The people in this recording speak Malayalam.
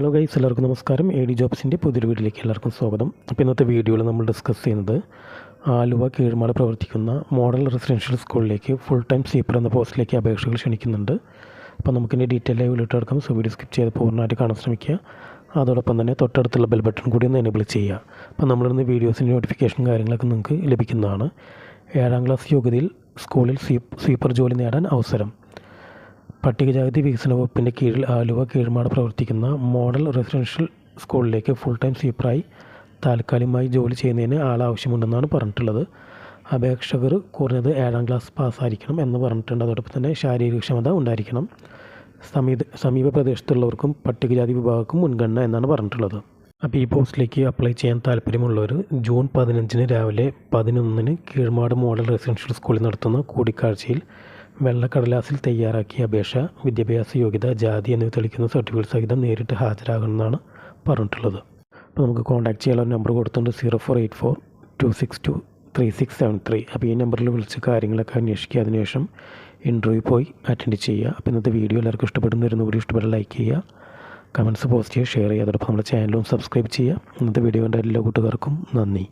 ഹലോ ഗൈസ് എല്ലാവർക്കും നമസ്കാരം. എ ഡി ജോബ്സിന്റെ പുതിയൊരു വീട്ടിലേക്ക് എല്ലാവർക്കും സ്വാഗതം. അപ്പോൾ ഇന്നത്തെ വീഡിയോയിൽ നമ്മൾ ഡിസ്കസ് ചെയ്യുന്നത് ആലുവ കീഴ്മാട് പ്രവർത്തിക്കുന്ന മോഡൽ റെസിഡൻഷ്യൽ സ്കൂളിലേക്ക് ഫുൾ ടൈം സ്വീപ്പർ എന്ന പോസ്റ്റിലേക്ക് അപേക്ഷകൾ ക്ഷണിക്കുന്നുണ്ട്. അപ്പോൾ നമുക്കിന്റെ ഡീറ്റെയിൽ ആയി വീട്ടിൽ എടുക്കാം സോ വീഡിയോ സ്കിപ്പ് ചെയ്ത് പൂർണമായിട്ട് കാണാൻ ശ്രമിക്കുക. അതോടൊപ്പം തന്നെ തൊട്ടടുത്തുള്ള ബെൽ ബട്ടൺ കൂടി ഒന്ന് എനേബിൾ ചെയ്യുക. അപ്പോൾ നമ്മളിന്ന് വീഡിയോസിന്റെ നോട്ടിഫിക്കേഷൻ കാര്യങ്ങളൊക്കെ നിങ്ങൾക്ക് ലഭിക്കുന്നതാണ്. ഏഴാം ക്ലാസ് യോഗ്യതയിൽ സ്കൂളിൽ സ്വീപ്പ് സ്വീപ്പർ ജോലി നേടാൻ അവസരം. പട്ടികജാതി വികസന വകുപ്പിന്റെ കീഴിൽ ആലുവ കീഴ്മാട് പ്രവർത്തിക്കുന്ന മോഡൽ റെസിഡൻഷ്യൽ സ്കൂളിലേക്ക് ഫുൾ ടൈം സ്വീപ്പറായി താൽക്കാലികമായി ജോലി ചെയ്യുന്നതിന് ആൾ ആവശ്യമുണ്ടെന്നാണ് പറഞ്ഞിട്ടുള്ളത്. അപേക്ഷകർ കുറഞ്ഞത് ഏഴാം ക്ലാസ് പാസ്സായിരിക്കണം എന്ന് പറഞ്ഞിട്ടുണ്ട്. അതോടൊപ്പം തന്നെ ശാരീരിക ക്ഷമത ഉണ്ടായിരിക്കണം. സമീപ സമീപ പ്രദേശത്തുള്ളവർക്കും പട്ടികജാതി വിഭാഗക്കും മുൻഗണന എന്നാണ് പറഞ്ഞിട്ടുള്ളത്. അപ്പോൾ ഈ പോസ്റ്റിലേക്ക് അപ്ലൈ ചെയ്യാൻ താല്പര്യമുള്ളവർ ജൂൺ പതിനഞ്ചിന് രാവിലെ പതിനൊന്നിന് കീഴ്മാട് മോഡൽ റെസിഡൻഷ്യൽ സ്കൂളിൽ നടത്തുന്ന കൂടിക്കാഴ്ചയിൽ വെള്ളക്കടലാസിൽ തയ്യാറാക്കിയ അപേക്ഷ വിദ്യാഭ്യാസ യോഗ്യത ജാതി എന്നിവ തെളിക്കുന്ന സർട്ടിഫിക്കറ്റ് സഹിതം നേരിട്ട് ഹാജരാകണമെന്നാണ് പറഞ്ഞിട്ടുള്ളത്. അപ്പോൾ നമുക്ക് കോൺടാക്ട് ചെയ്യാനുള്ള നമ്പർ കൊടുത്തിട്ടുണ്ട് zero four eight four two six two three six seven three അപ്പോൾ ഈ നമ്പറിൽ വിളിച്ച് കാര്യങ്ങളൊക്കെ അന്വേഷിക്കുക. അതിനുശേഷം ഇന്റർവ്യൂ പോയി അറ്റൻഡ് ചെയ്യുക. അപ്പോൾ ഇന്നത്തെ വീഡിയോ എല്ലാവർക്കും ഇഷ്ടപ്പെടുന്ന. വരുന്ന കൂടി ഇഷ്ടപ്പെട്ട ലൈക്ക് ചെയ്യുക. കമന്റ്സ് പോസ്റ്റ് ചെയ്യുക. ഷെയർ ചെയ്യുക. അതോടൊപ്പം നമ്മുടെ ചാനലും സബ്സ്ക്രൈബ് ചെയ്യുക. ഇന്നത്തെ വീഡിയോ കണ്ട എല്ലാ കൂട്ടുകാർക്കും നന്ദി.